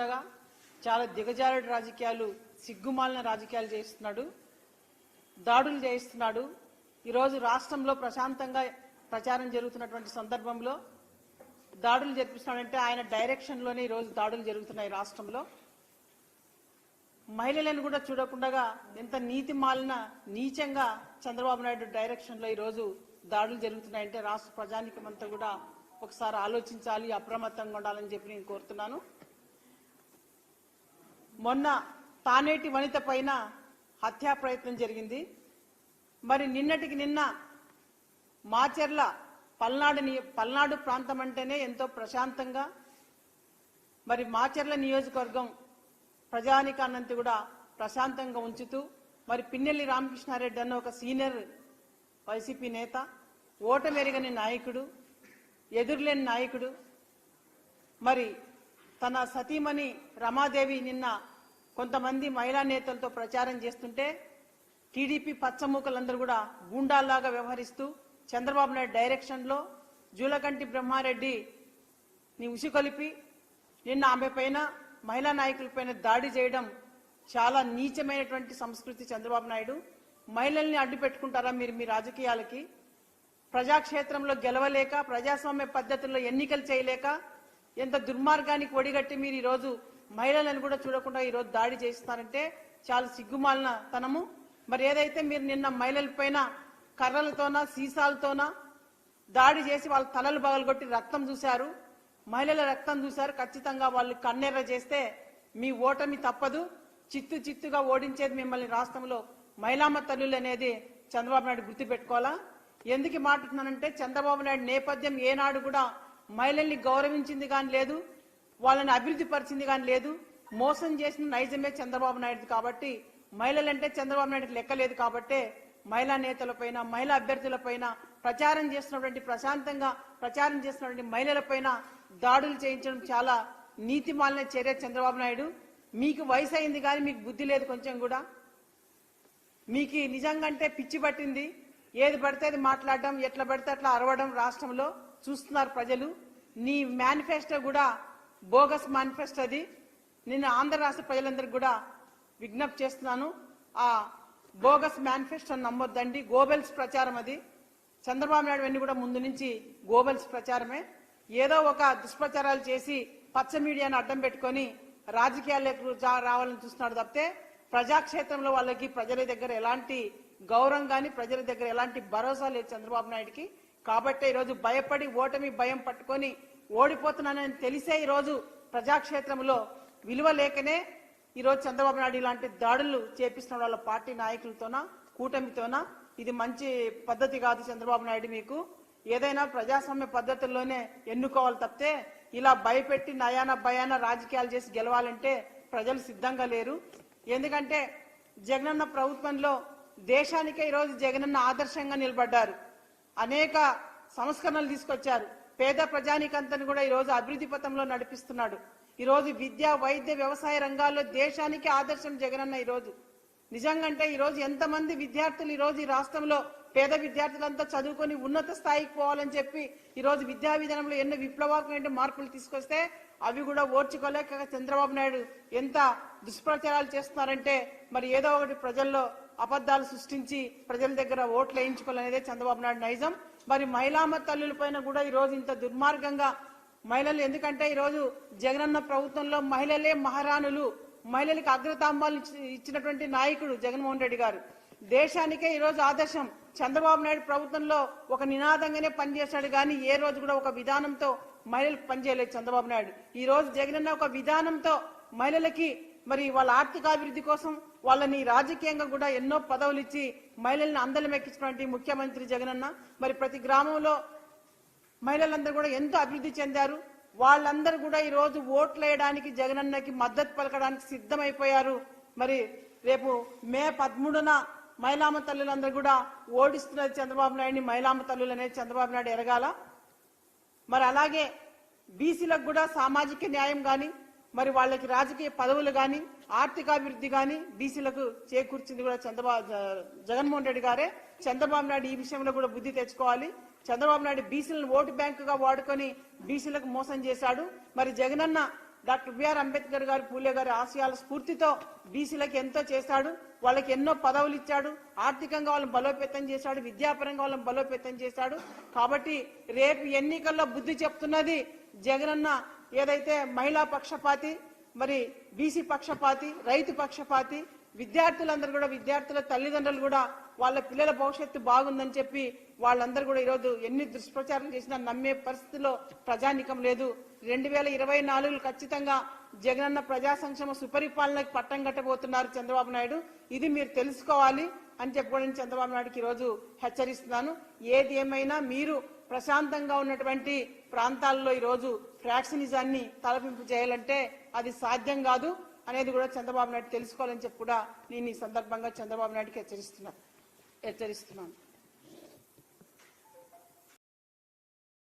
ఉండగా చాలా దిగజారుడు రాజకీయాలు సిగ్గుమాలిన రాజకీయాలు చేస్తున్నాడు దాడులు చేయిస్తున్నాడు. ఈరోజు రాష్ట్రంలో ప్రశాంతంగా ప్రచారం జరుగుతున్నటువంటి సందర్భంలో దాడులు జరిపిస్తున్నాడంటే ఆయన డైరెక్షన్లోనే ఈరోజు దాడులు జరుగుతున్నాయి రాష్ట్రంలో. మహిళలను కూడా చూడకుండా ఎంత నీతి మాలిన నీచంగా చంద్రబాబు నాయుడు డైరెక్షన్లో ఈరోజు దాడులు జరుగుతున్నాయంటే రాష్ట్ర ప్రజానికమంతా కూడా ఒకసారి ఆలోచించాలి అప్రమత్తంగా ఉండాలని చెప్పి నేను కోరుతున్నాను. మొన్న తానేటి వనిత పైన హత్యా ప్రయత్నం జరిగింది. మరి నిన్నటికి నిన్న మాచెర్ల పల్నాడు పల్నాడు ప్రాంతం అంటేనే ఎంతో ప్రశాంతంగా మరి మాచెర్ల నియోజకవర్గం ప్రజానికాన్నంతా కూడా ప్రశాంతంగా ఉంచుతూ మరి పిన్నెల్లి రామకృష్ణారెడ్డి అన్న ఒక సీనియర్ వైసీపీ నేత ఓటమెరగని నాయకుడు ఎదురులేని నాయకుడు మరి తన సతీమణి రమాదేవి నిన్న కొంతమంది మహిళా నేతలతో ప్రచారం చేస్తుంటే టీడీపీ పచ్చమూకలందరూ కూడా గూండాల్లాగా వ్యవహరిస్తూ చంద్రబాబు నాయుడు డైరెక్షన్లో జూలకంటి బ్రహ్మారెడ్డి ని ఉసికొలిపి నిన్న ఆమె పైన మహిళా నాయకులపైన దాడి చేయడం చాలా నీచమైనటువంటి సంస్కృతి చంద్రబాబు నాయుడు. మహిళల్ని అడ్డు పెట్టుకుంటారా మీరు మీ రాజకీయాలకి? ప్రజాక్షేత్రంలో గెలవలేక ప్రజాస్వామ్య పద్ధతుల్లో ఎన్నికలు చేయలేక ఎంత దుర్మార్గానికి ఒడిగట్టి మీరు ఈరోజు మహిళలను కూడా చూడకుండా ఈరోజు దాడి చేస్తారంటే చాలా సిగ్గుమాలిన తనము. మరి ఏదైతే మీరు నిన్న మహిళల పైన కర్రలతోనా సీసాలతోనా దాడి చేసి వాళ్ళ తలలు పగలగొట్టి రక్తం చూశారు మహిళల రక్తం చూశారు ఖచ్చితంగా వాళ్ళు కన్నెర్ర చేస్తే మీ ఓటమి తప్పదు. చిత్తు చిత్తుగా ఓడించేది మిమ్మల్ని రాష్ట్రంలో మహిళామ తల్లులు అనేది చంద్రబాబు నాయుడు గుర్తుపెట్టుకోవాలా? ఎందుకు మాట్లాడుతున్నానంటే చంద్రబాబు నాయుడు నేపథ్యం ఏనాడు కూడా మహిళల్ని గౌరవించింది కానీ లేదు. వాళ్ళని అభివృద్ధి పరిచింది కానీ లేదు. మోసం చేసిన నైజమే చంద్రబాబు నాయుడు కాబట్టి మహిళలంటే చంద్రబాబు నాయుడు లెక్కలేదు కాబట్టే మహిళా నేతలపైన మహిళా అభ్యర్థులపైన ప్రచారం చేస్తున్నటువంటి ప్రశాంతంగా ప్రచారం చేస్తున్నటువంటి మహిళలపైన దాడులు చేయించడం చాలా నీతి మాలిన చర్య చంద్రబాబు నాయుడు. మీకు వయసు అయింది కానీ మీకు బుద్ధి లేదు కొంచెం కూడా. మీకు నిజంగా అంటే పిచ్చి పట్టింది. ఏది పడితే అది మాట్లాడడం ఎట్లా పడితే అట్లా అరవడం రాష్ట్రంలో చూస్తున్నారు ప్రజలు. నీ మేనిఫెస్టో కూడా బోగస్ మేనిఫెస్టో అది. నేను ఆంధ్ర రాష్ట్ర ప్రజలందరికీ కూడా విజ్ఞప్తి చేస్తున్నాను. ఆ బోగస్ మేనిఫెస్టో నమ్మొద్దండి. గోబెల్స్ ప్రచారం అది. చంద్రబాబు నాయుడు అన్ని కూడా ముందు నుంచి గోబెల్స్ ప్రచారమే. ఏదో ఒక దుష్ప్రచారాలు చేసి పచ్చ మీడియాను అడ్డం పెట్టుకొని రాజకీయాలకు రావాలని చూస్తున్నాడు తప్పితే ప్రజాక్షేత్రంలో వాళ్ళకి ప్రజల దగ్గర ఎలాంటి గౌరవం కానీ ప్రజల దగ్గర ఎలాంటి భరోసా లేదు చంద్రబాబు నాయుడుకి. కాబట్టి ఈరోజు భయపడి ఓటమి భయం పట్టుకొని ఓడిపోతున్నానని తెలిసే ఈరోజు ప్రజాక్షేత్రంలో విలువ లేకనే ఈరోజు చంద్రబాబు నాయుడు ఇలాంటి దాడులు చేపిస్తున్న వాళ్ళ పార్టీ నాయకులతోనా కూటమితోనా ఇది మంచి పద్ధతి కాదు చంద్రబాబు నాయుడు మీకు. ఏదైనా ప్రజాస్వామ్య పద్ధతుల్లోనే ఎన్నుకోవాలి తప్పితే ఇలా భయపెట్టి నయాన భయాన రాజకీయాలు చేసి గెలవాలంటే ప్రజలు సిద్ధంగా లేరు. ఎందుకంటే జగనన్న ప్రభుత్వంలో దేశానికే ఈరోజు జగనన్న ఆదర్శంగా నిలబడ్డారు. అనేక సంస్కరణలు తీసుకొచ్చారు. పేద ప్రజానికంతను కూడా ఈరోజు అభివృద్ధి పథంలో నడిపిస్తున్నాడు. ఈరోజు విద్య వైద్య వ్యవసాయ రంగాల్లో దేశానికి ఆదర్శం జగనన్న ఈరోజు. నిజంగా అంటే ఈరోజు ఎంతమంది విద్యార్థులు ఈరోజు ఈ రాష్ట్రంలో పేద విద్యార్థులంతా చదువుకొని ఉన్నత స్థాయికి పోవాలని చెప్పి ఈరోజు విద్యా విధానంలో ఎన్నో విప్లవాత్మక మార్పులు తీసుకొస్తే అవి కూడా ఓర్చుకోలేక చంద్రబాబు నాయుడు ఎంత దుష్ప్రచారాలు చేస్తున్నారంటే మరి ఏదో ఒకటి ప్రజల్లో అబద్ధాలు సృష్టించి ప్రజల దగ్గర ఓట్లు వేయించుకోవాలనేదే చంద్రబాబు నాయుడు నైజం. మరి మహిళామ తల్లుల పైన కూడా ఈ రోజు ఇంత దుర్మార్గంగా మహిళలు ఎందుకంటే ఈరోజు జగనన్న ప్రభుత్వంలో మహిళలే మహారాణులు. మహిళలకు అగ్రతాంబాలు ఇచ్చినటువంటి నాయకుడు జగన్మోహన్ రెడ్డి గారు. దేశానికే ఈరోజు ఆదర్శం. చంద్రబాబు నాయుడు ప్రభుత్వంలో ఒక నినాదంగానే పనిచేశాడు కానీ ఏ రోజు కూడా ఒక విధానంతో మహిళలకు పనిచేయలేదు చంద్రబాబు నాయుడు. ఈ రోజు జగనన్న ఒక విధానంతో మహిళలకి మరి వాళ్ళ ఆర్థికాభివృద్ధి కోసం వాళ్ళని రాజకీయంగా కూడా ఎన్నో పదవులు ఇచ్చి మహిళల్ని అందలం ఎక్కించినటువంటి ముఖ్యమంత్రి జగనన్న. మరి ప్రతి గ్రామంలో మహిళలందరూ కూడా ఎంతో అభివృద్ధి చెందారు. వాళ్ళందరూ కూడా ఈరోజు ఓట్లు వేయడానికి జగనన్నకి మద్దతు పలకడానికి సిద్ధమైపోయారు. మరి రేపు మే పదమూడున మహిళామ తల్లులందరూ కూడా ఓడిస్తున్నది చంద్రబాబు నాయుడిని మహిళామ తల్లులు అనేది చంద్రబాబు నాయుడు ఎరగాల. మరి అలాగే బీసీలకు కూడా సామాజిక న్యాయం కానీ మరి వాళ్ళకి రాజకీయ పదవులు కానీ ఆర్థికాభివృద్ధి కానీ బీసీలకు చేకూర్చింది కూడా చంద్రబాబు జగన్మోహన్ రెడ్డి గారే. చంద్రబాబు నాయుడు ఈ విషయంలో కూడా బుద్ధి తెచ్చుకోవాలి. చంద్రబాబు నాయుడు బీసీలను ఓటు బ్యాంకుగా వాడుకొని బీసీలకు మోసం చేశాడు. మరి జగనన్న డాక్టర్ బిఆర్ అంబేద్కర్ గారు పూలే గారి ఆశయాల స్ఫూర్తితో బీసీలకు ఎంతో చేశాడు. వాళ్ళకి ఎన్నో పదవులు ఇచ్చాడు. ఆర్థికంగా వాళ్ళని బలోపేతం చేశాడు. విద్యాపరంగా వాళ్ళని బలోపేతం చేశాడు. కాబట్టి రేపు ఎన్నికల్లో బుద్ధి చెప్తున్నది జగనన్న ఏదైతే మహిళా పక్షపాతి మరి బీసీ పక్షపాతి రైతు పక్షపాతి విద్యార్థులందరూ కూడా విద్యార్థుల తల్లిదండ్రులు కూడా వాళ్ళ పిల్లల భవిష్యత్తు బాగుందని చెప్పి వాళ్ళందరూ కూడా ఈరోజు ఎన్ని దుష్ప్రచారం చేసినా నమ్మే పరిస్థితిలో ప్రజానికం లేదు. రెండు వేల ఇరవై నాలుగులో ఖచ్చితంగా జగనన్న ప్రజా సంక్షేమ సుపరిపాలనకి పట్టం కట్టబోతున్నారు చంద్రబాబు నాయుడు. ఇది మీరు తెలుసుకోవాలి అని చెప్పుకోవడానికి చంద్రబాబు నాయుడుకి ఈరోజు హెచ్చరిస్తున్నాను. ఏది ఏమైనా మీరు ప్రశాంతంగా ఉన్నటువంటి ప్రాంతాల్లో ఈరోజు ఫ్రాక్షనిజాన్ని తలపింపు చేయాలంటే అది సాధ్యం కాదు అనేది కూడా చంద్రబాబు నాయుడు తెలుసుకోవాలని చెప్పి కూడా నేను ఈ సందర్భంగా చంద్రబాబు నాయుడుకి హెచ్చరిస్తున్నా హెచ్చరిస్తున్నాను.